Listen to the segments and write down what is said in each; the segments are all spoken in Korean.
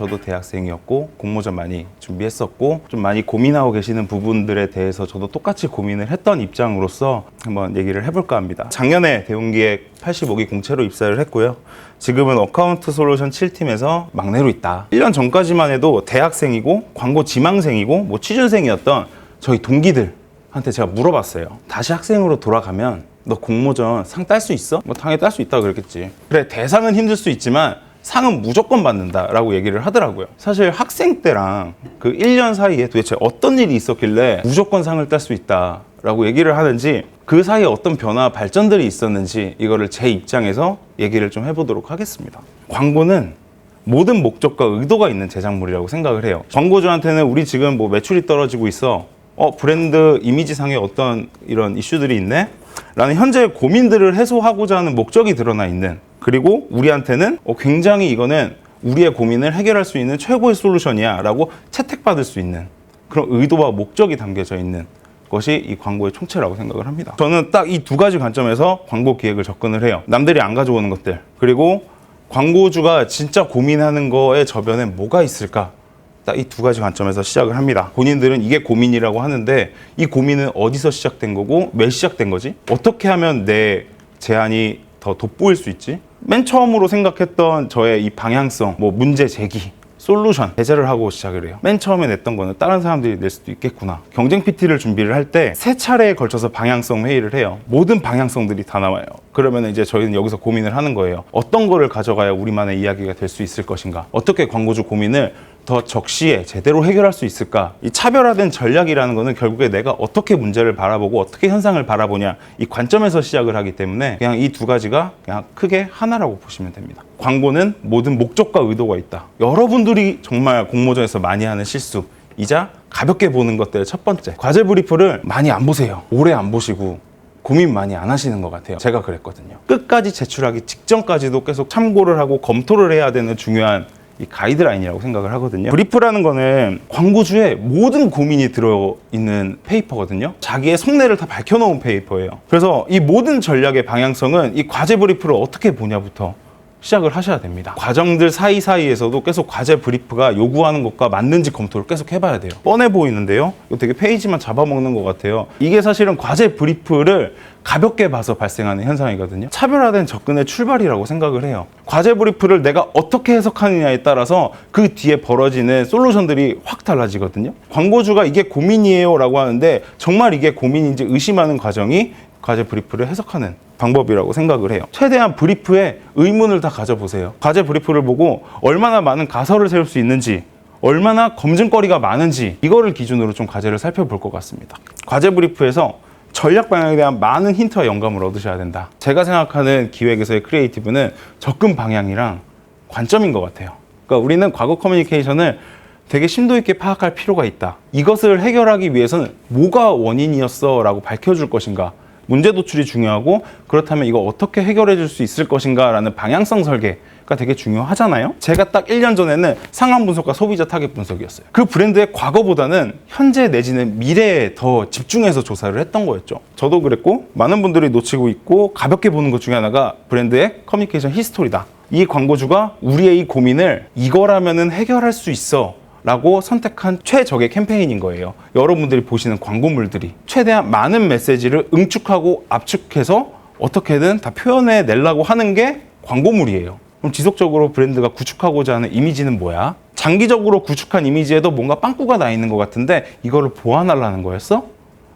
저도 대학생이었고 공모전 많이 준비했었고 좀 많이 고민하고 계시는 부분들에 대해서 저도 똑같이 고민을 했던 입장으로서 한번 얘기를 해볼까 합니다. 작년에 대운기획 85기 공채로 입사를 했고요. 지금은 어카운트 솔루션 7팀에서 막내로 있다. 1년 전까지만 해도 대학생이고 광고 지망생이고 뭐 취준생이었던 저희 동기들한테 제가 물어봤어요. 다시 학생으로 돌아가면 너 공모전 상 딸 수 있어? 뭐 당연히 딸 수 있다고 그랬겠지. 그래 대상은 힘들 수 있지만 상은 무조건 받는다라고 얘기를 하더라고요. 사실 학생 때랑 그 1년 사이에 도대체 어떤 일이 있었길래 무조건 상을 딸 수 있다라고 얘기를 하는지 그 사이에 어떤 변화 발전들이 있었는지 이거를 제 입장에서 얘기를 좀 해보도록 하겠습니다. 광고는 모든 목적과 의도가 있는 제작물이라고 생각을 해요. 광고주한테는 우리 지금 뭐 매출이 떨어지고 있어. 어, 브랜드 이미지상에 어떤 이런 이슈들이 있네? 라는 현재 고민들을 해소하고자 하는 목적이 드러나 있는 그리고 우리한테는 어, 굉장히 이거는 우리의 고민을 해결할 수 있는 최고의 솔루션이야 라고 채택받을 수 있는 그런 의도와 목적이 담겨져 있는 것이 이 광고의 총체라고 생각을 합니다. 저는 딱 이 두 가지 관점에서 광고 기획을 접근을 해요. 남들이 안 가져오는 것들 그리고 광고주가 진짜 고민하는 거에 저변에 뭐가 있을까? 딱 이 두 가지 관점에서 시작을 합니다. 본인들은 이게 고민이라고 하는데 이 고민은 어디서 시작된 거고 왜 시작된 거지? 어떻게 하면 내 제안이 더 돋보일 수 있지? 맨 처음으로 생각했던 저의 이 방향성, 뭐 문제 제기, 솔루션 제재를 하고 시작을 해요. 맨 처음에 냈던 거는 다른 사람들이 낼 수도 있겠구나. 경쟁 PT를 준비를 할 때 세 차례에 걸쳐서 방향성 회의를 해요. 모든 방향성들이 다 나와요. 그러면 이제 저희는 여기서 고민을 하는 거예요. 어떤 거를 가져가야 우리만의 이야기가 될 수 있을 것인가? 어떻게 광고주 고민을 더 적시에 제대로 해결할 수 있을까? 이 차별화된 전략이라는 거는 결국에 내가 어떻게 문제를 바라보고 어떻게 현상을 바라보냐 이 관점에서 시작을 하기 때문에 그냥 이 두 가지가 그냥 크게 하나라고 보시면 됩니다. 광고는 모든 목적과 의도가 있다. 여러분들이 정말 공모전에서 많이 하는 실수 이자 가볍게 보는 것들의 첫 번째 과제 브리프를 많이 안 보세요. 오래 안 보시고 고민 많이 안 하시는 것 같아요. 제가 그랬거든요. 끝까지 제출하기 직전까지도 계속 참고를 하고 검토를 해야 되는 중요한 이 가이드라인이라고 생각을 하거든요. 브리프라는 거는 광고주의 모든 고민이 들어있는 페이퍼거든요. 자기의 속내를 다 밝혀놓은 페이퍼예요. 그래서 이 모든 전략의 방향성은 이 과제 브리프를 어떻게 보냐부터 시작을 하셔야 됩니다. 과정들 사이사이에서도 계속 과제 브리프가 요구하는 것과 맞는지 검토를 계속 해봐야 돼요. 뻔해 보이는데요. 이거 되게 페이지만 잡아먹는 것 같아요. 이게 사실은 과제 브리프를 가볍게 봐서 발생하는 현상이거든요. 차별화된 접근의 출발이라고 생각을 해요. 과제 브리프를 내가 어떻게 해석하느냐에 따라서 그 뒤에 벌어지는 솔루션들이 확 달라지거든요. 광고주가 이게 고민이에요 라고 하는데 정말 이게 고민인지 의심하는 과정이 과제 브리프를 해석하는 방법이라고 생각을 해요. 최대한 브리프에 의문을 다 가져보세요. 과제 브리프를 보고 얼마나 많은 가설을 세울 수 있는지, 얼마나 검증거리가 많은지 이거를 기준으로 좀 과제를 살펴볼 것 같습니다. 과제 브리프에서 전략 방향에 대한 많은 힌트와 영감을 얻으셔야 된다. 제가 생각하는 기획에서의 크리에이티브는 접근 방향이랑 관점인 것 같아요. 그러니까 우리는 과거 커뮤니케이션을 되게 심도 있게 파악할 필요가 있다. 이것을 해결하기 위해서는 뭐가 원인이었어 라고 밝혀줄 것인가. 문제 도출이 중요하고 그렇다면 이거 어떻게 해결해 줄 수 있을 것인가 라는 방향성 설계가 되게 중요하잖아요. 제가 딱 1년 전에는 상황 분석과 소비자 타겟 분석이었어요. 그 브랜드의 과거보다는 현재 내지는 미래에 더 집중해서 조사를 했던 거였죠. 저도 그랬고 많은 분들이 놓치고 있고 가볍게 보는 것 중에 하나가 브랜드의 커뮤니케이션 히스토리다. 이 광고주가 우리의 이 고민을 이거라면은 해결할 수 있어. 라고 선택한 최적의 캠페인인 거예요. 여러분들이 보시는 광고물들이 최대한 많은 메시지를 응축하고 압축해서 어떻게든 다 표현해 내려고 하는 게 광고물이에요. 그럼 지속적으로 브랜드가 구축하고자 하는 이미지는 뭐야? 장기적으로 구축한 이미지에도 뭔가 빵꾸가 나 있는 것 같은데 이거를 보완하려는 거였어?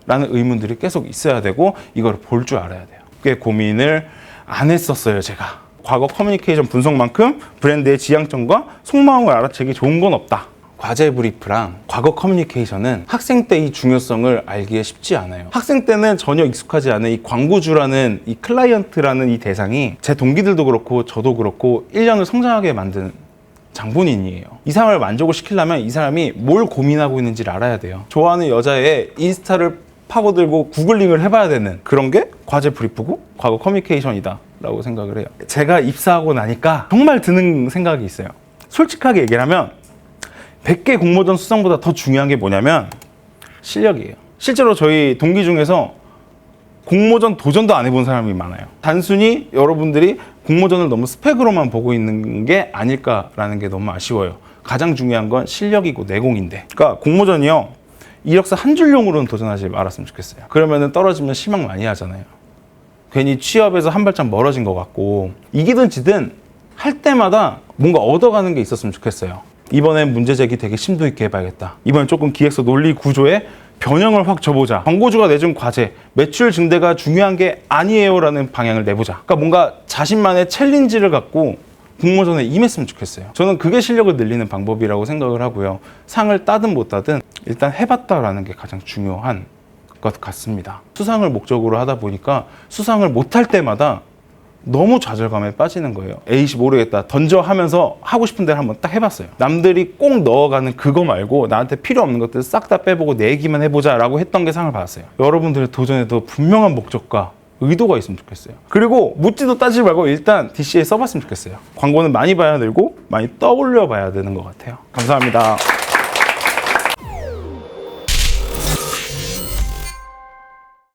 라는 의문들이 계속 있어야 되고 이걸 볼 줄 알아야 돼요. 꽤 고민을 안 했었어요, 제가. 과거 커뮤니케이션 분석만큼 브랜드의 지향점과 속마음을 알아채기 좋은 건 없다. 과제 브리프랑 과거 커뮤니케이션은 학생 때 이 중요성을 알기에 쉽지 않아요. 학생 때는 전혀 익숙하지 않은 이 광고주라는 이 클라이언트라는 이 대상이 제 동기들도 그렇고 저도 그렇고 1년을 성장하게 만든 장본인이에요. 이 사람을 만족을 시키려면 이 사람이 뭘 고민하고 있는지를 알아야 돼요. 좋아하는 여자의 인스타를 파고들고 구글링을 해봐야 되는 그런 게 과제 브리프고 과거 커뮤니케이션이다 라고 생각을 해요. 제가 입사하고 나니까 정말 드는 생각이 있어요. 솔직하게 얘기를 하면 100개 공모전 수상보다 더 중요한 게 뭐냐면 실력이에요. 실제로 저희 동기 중에서 공모전 도전도 안 해본 사람이 많아요. 단순히 여러분들이 공모전을 너무 스펙으로만 보고 있는 게 아닐까라는 게 너무 아쉬워요. 가장 중요한 건 실력이고 내공인데. 그러니까 공모전이요. 이력서 한 줄용으로는 도전하지 말았으면 좋겠어요. 그러면은 떨어지면 실망 많이 하잖아요. 괜히 취업에서 한 발짝 멀어진 것 같고 이기든 지든 할 때마다 뭔가 얻어가는 게 있었으면 좋겠어요. 이번엔 문제 제기 되게 심도 있게 해봐야겠다. 이번엔 조금 기획서 논리 구조에 변형을 확 줘보자. 광고주가 내준 과제, 매출 증대가 중요한 게 아니에요라는 방향을 내보자. 그러니까 뭔가 자신만의 챌린지를 갖고 공모전에 임했으면 좋겠어요. 저는 그게 실력을 늘리는 방법이라고 생각을 하고요. 상을 따든 못 따든 일단 해봤다라는 게 가장 중요한 것 같습니다. 수상을 목적으로 하다 보니까 수상을 못할 때마다 너무 좌절감에 빠지는 거예요. 에이씨 모르겠다. 던져 하면서 하고 싶은 대로 한번 딱 해봤어요. 남들이 꼭 넣어가는 그거 말고 나한테 필요 없는 것들 싹 다 빼보고 내 얘기만 해보자 라고 했던 게 상을 받았어요. 여러분들의 도전에도 분명한 목적과 의도가 있으면 좋겠어요. 그리고 묻지도 따지지 말고 일단 DC에 써봤으면 좋겠어요. 광고는 많이 봐야 늘고 많이 떠올려 봐야 되는 것 같아요. 감사합니다.